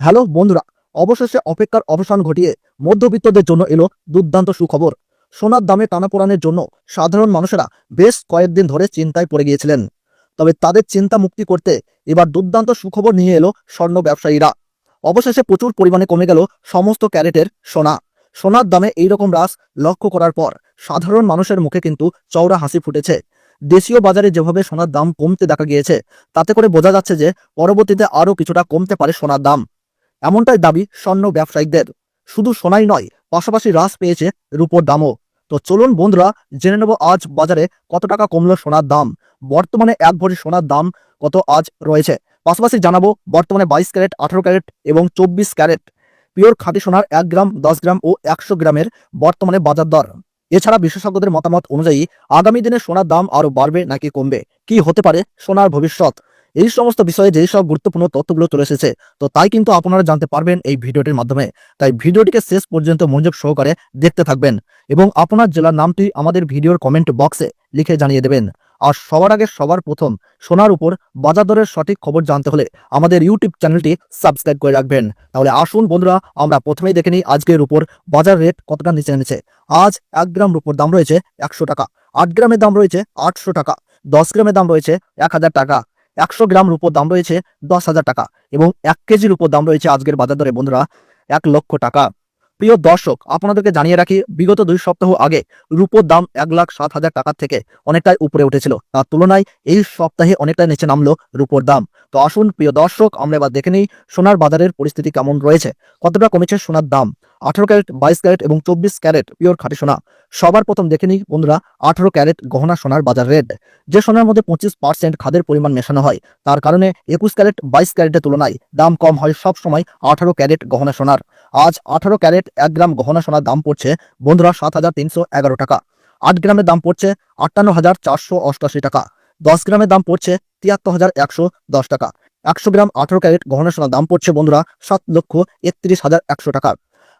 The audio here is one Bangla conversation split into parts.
হ্যালো বন্ধুরা, অবশেষে অপেক্ষার অবসান ঘটিয়ে মধ্যবিত্তদের জন্য এলো দুর্দান্ত সুখবর। সোনার দামে টানাপোড়ানের জন্য সাধারণ মানুষেরা বেশ কয়েকদিন ধরে চিন্তায় পড়ে গিয়েছিলেন। তবে তাদের চিন্তা মুক্তি করতে এবার দুর্দান্ত সুখবর নিয়ে এলো স্বর্ণ ব্যবসায়ীরা। অবশেষে প্রচুর পরিমাণে কমে গেল সমস্ত ক্যারেটের সোনা। সোনার দামে এইরকম হ্রাস লক্ষ্য করার পর সাধারণ মানুষের মুখে কিন্তু চওড়া হাসি ফুটেছে। দেশীয় বাজারে যেভাবে সোনার দাম কমতে দেখা গিয়েছে, তাতে করে বোঝা যাচ্ছে যে পরবর্তীতে আরও কিছুটা কমতে পারে সোনার দাম। এমনটাই দাবি স্বর্ণ ব্যবসায়িকদের শুধু সোনাই নয়, পাশাপাশি হ্রাস পেয়েছে রূপোর দামও। তো চলুন বন্ধুরা, জেনে নেব আজ বাজারে কত টাকা কমলো সোনার দাম। বর্তমানে এক ভরি সোনার দাম কত আজ রয়েছে? পাশাপাশি জানাব, বর্তমানে বাইশ ক্যারেট, আঠারো ক্যারেট এবং চব্বিশ ক্যারেট। পিওর খাঁটি সোনার এক গ্রাম, দশ গ্রাম ও একশো গ্রামের বর্তমানে বাজার দর। এছাড়া বিশেষজ্ঞদের মতামত অনুযায়ী, আগামী দিনে সোনার দাম আরও বাড়বে নাকি কমবে? কি হতে পারে সোনার ভবিষ্যৎ? এই সমস্ত বিষয়ে যেই সব গুরুত্বপূর্ণ তথ্যগুলো চলে এসেছে, তো তাই কিন্তু আপনারা জানতে পারবেন এই ভিডিওটির মাধ্যমে। তাই ভিডিওটিকে শেষ পর্যন্ত মনোযোগ সহকারে দেখতে থাকবেন এবং আপনার জেলার নামটি আমাদের ভিডিওর কমেন্ট বক্সে লিখে জানিয়ে দেবেন। আর সবার আগে সবার প্রথম সোনার উপর বাজার দরের সঠিক খবর জানতে হলে আমাদের ইউটিউব চ্যানেলটি সাবস্ক্রাইব করে রাখবেন। তাহলে আসুন বন্ধুরা, আমরা প্রথমেই দেখে নিই আজকের উপর বাজার রেট কতটা নিচে এনেছে। আজ এক গ্রাম রূপোর দাম রয়েছে একশো টাকা, আট গ্রামের দাম রয়েছে আটশো টাকা, দশ গ্রামের দাম রয়েছে এক হাজার টাকা। একশো গ্রাম রূপোর দাম রয়েছে দশ হাজার টাকা এবং এক কেজির উপর দাম রয়েছে আজকের বাজার দরে। বন্ধুরা, এক লক্ষ টাকা। প্রিয় দর্শক, আপনাদেরকে জানিয়ে রাখি, বিগত দুই সপ্তাহ আগে রূপোর দাম এক লাখ সাত হাজার টাকার থেকে অনেকটাই উপরে উঠেছিল। তার তুলনায় এই সপ্তাহে অনেকটাই নিচে নামলো রূপোর দাম। তো আসুন, প্রিয় দর্শক, আমরা এবার দেখে নিই সোনার বাজারের পরিস্থিতি কেমন রয়েছে। কতটা কমেছে সোনার দাম? আঠারো ক্যারেট, বাইশ ক্যারেট এবং চব্বিশ ক্যারেট পিওর খাঁটি সোনা। সবার প্রথম দেখে নিই বন্ধুরা, আঠারো ক্যারেট গহনা সোনার বাজার রেট। যে সোনার মধ্যে পঁচিশ পার্সেন্ট খাদের পরিমাণ মেশানো হয়, তার কারণে একুশ ক্যারেট, বাইশ ক্যারেটের তুলনায় দাম কম হয় সব সময় আঠারো ক্যারেট গহনা সোনার। আজ আঠারো ক্যারেট এক গ্রাম গহনা সোনার দাম পড়ছে বন্ধুরা সাত হাজার তিনশো এগারো টাকা। আট গ্রামের দাম পড়ছে আটান্ন হাজার চারশো অষ্টাশি টাকা। দশ গ্রামের দাম পড়ছে তিয়াত্তর হাজার একশো দশ টাকা। একশো গ্রাম আঠারো ক্যারেট গহনা সোনার দাম পড়ছে বন্ধুরা সাত লক্ষ একত্রিশ হাজার একশো টাকা।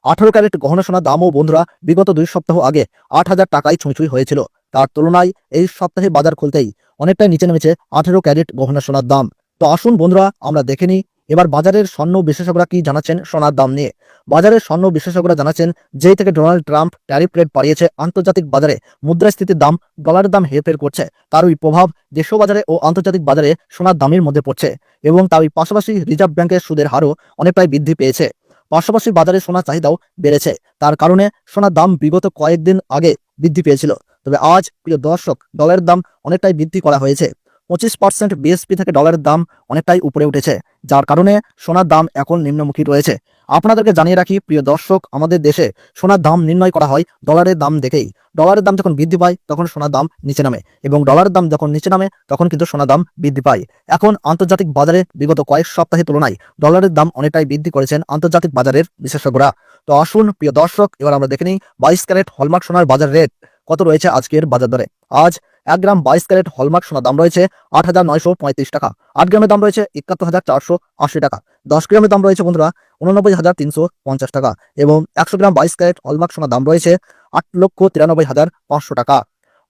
আঠারো ক্যারেট গহনা সোনার দামও বন্ধুরা, বিগত দুই সপ্তাহ আগে আট হাজার টাকায় ছুঁই হয়েছিল। তার তুলনায় এই সপ্তাহে বাজার খুলতেই অনেকটাই নিচে নেমেছে আঠেরো ক্যারেট গহনা সোনার দাম। তো আসুন বন্ধুরা, আমরা দেখে নিই, এবার বাজারের স্বর্ণ বিশেষজ্ঞরা কি জানাচ্ছেন সোনার দাম নিয়ে। বাজারের স্বর্ণ বিশেষজ্ঞরা জানাচ্ছেন, যেই থেকে ডোনাল্ড ট্রাম্প ট্যারিফ রেট বাড়িয়েছে, আন্তর্জাতিক বাজারে মুদ্রাস্ফীতির দাম ডলারের দাম হেরফের করছে। তারই প্রভাব দেশীয় বাজারে ও আন্তর্জাতিক বাজারে সোনার দামের মধ্যে পড়ছে এবং তারই পাশাপাশি রিজার্ভ ব্যাংকের সুদের হারও অনেকটাই বৃদ্ধি পেয়েছে। পাশাপাশি বাজারে সোনার চাহিদাও বেড়েছে। তার কারণে সোনার দাম বিগত কয়েকদিন আগে বৃদ্ধি পেয়েছিল। তবে আজ, প্রিয় দর্শক ডলারের দাম অনেকটাই বৃদ্ধি করা হয়েছে। পঁচিশ পার্সেন্ট বিএসপি থেকে ডলারের দাম অনেকটাই উপরে উঠেছে। যার কারণে সোনার দাম এখন নিম্নমুখী রয়েছে। আপনাদেরকে জানিয়ে রাখি, প্রিয় দর্শক, আমাদের দেশে সোনার দাম নির্ণয় করা হয় ডলারের দাম দেখেই। ডলারের দাম যখন বৃদ্ধি পায়, তখন সোনার দাম নিচে নামে এবং ডলারের দাম যখন নিচে নামে, তখন কিন্তু সোনার দাম বৃদ্ধি পায়। এখন আন্তর্জাতিক বাজারে বিগত কয়েক সপ্তাহের তুলনায় ডলারের দাম অনেকটাই বৃদ্ধি করেছেন আন্তর্জাতিক বাজারের বিশেষজ্ঞরা। তো আসুন, প্রিয় দর্শক, এবার আমরা দেখে নিই বাইশ ক্যারেট হলমার্ক সোনার বাজার রেট কত রয়েছে আজকের বাজার দরে। আজ এক গ্রাম বাইশ ক্যারেট হলমার্ক সোনার দাম রয়েছে আট হাজার নয়শো পঁয়ত্রিশ টাকা। আট গ্রামের দাম রয়েছে একাত্তর হাজার চারশো আশি টাকা। দশ গ্রামের দাম রয়েছে বন্ধুরা উননব্বই হাজার তিনশো পঞ্চাশ টাকা এবং একশো গ্রাম বাইশ ক্যারেট হলমার্ক সোনার দাম রয়েছে আট লক্ষ তিরানব্বই হাজার পাঁচশো টাকা।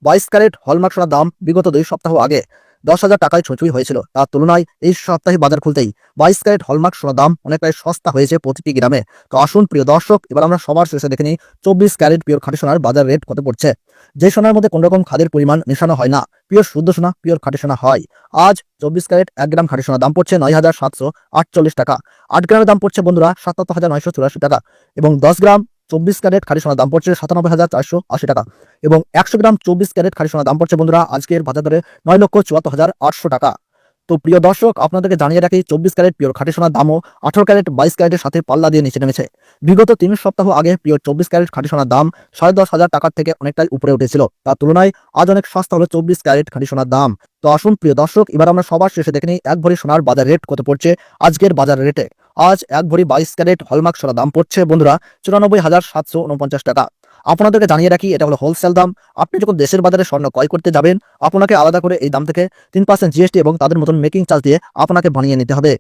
বাইশ ক্যারেট হলমার্ক সোনার দাম বিগত দুই সপ্তাহ আগে দশ হাজার টাকায় ছুঁচুই হয়েছিল। তার তুলনায় এই সপ্তাহে বাজার খুলতেই বাইশ ক্যারেট হলমার্ক সোনার দাম অনেকটাই সস্তা হয়েছে প্রতিটি গ্রামে। তো আসুন, প্রিয় দর্শক, এবার আমরা সবার শেষে দেখে নিই চব্বিশ ক্যারেট পিওর খাঁটি সোনার বাজার রেট কত পড়ছে। যে সোনার মধ্যে কোন রকম খাদের পরিমাণ মেশানো হয় না, পিওর শুদ্ধ সোনা, পিওর খাঁটি সোনা হয়। আজ চব্বিশ ক্যারেট এক গ্রাম খাঁটি সোনার দাম পড়ছে নয় হাজার সাতশো আটচল্লিশ টাকা। আট গ্রামের দাম পড়ছে বন্ধুরা সাতাত্তর হাজার নয়শো চুরাশি টাকা এবং দশ গ্রাম চব্বিশ ক্যারেট খাঁটি সোনার দাম পড়ছে সাতানব্বই হাজার চারশো আশি টাকা এবং একশো গ্রাম চব্বিশ ক্যারেট খাঁটি সোনার দাম পড়ছে বন্ধুরা আজকের বাজার দরে নয় লক্ষ চুয়াত্তর হাজার আটশো টাকা। তো প্রিয় দর্শক, আপনাদেরকে জানিয়ে রাখি, চব্বিশ ক্যারেট পিওর খাটি সোনার দামও আঠারো ক্যারেট, বাইশ ক্যারেটের সাথে পাল্লা দিয়ে নিচে নেমেছে। বিগত তিন সপ্তাহ আগে পিওর চব্বিশ ক্যারেট খাটি সোনার দাম সাড়ে দশ হাজার টাকার থেকে অনেকটাই উপরে উঠেছিল। তার তুলনায় আজ অনেক সস্তা হলো চব্বিশ ক্যারেট খাঁটি সোনার দাম। তো আসুন প্রিয় দর্শক, এবার আমরা সবার শেষে দেখে নিই, এক ভরি সোনার বাজার রেট কত পড়ছে আজকের বাজার রেটে। আজ এক ভরি বাইশ ক্যারেট হলমার্ক সোনা দাম পড়ছে, বন্ধুরা চুরানব্বই হাজার সাতশো উনপঞ্চাশ টাকা। আপনাদেরকে জানিয়ে রাখি, এটা হলো হোলসেল দাম। আপনি যখন দেশের বাজারে স্বর্ণ ক্রয় করতে যাবেন, আপনাকে আলাদা করে এই দাম থেকে তিন পার্সেন্ট জিএসটি এবং তাদের মতন মেকিং চার্জ দিয়ে আপনাকে বানিয়ে নিতে হবে।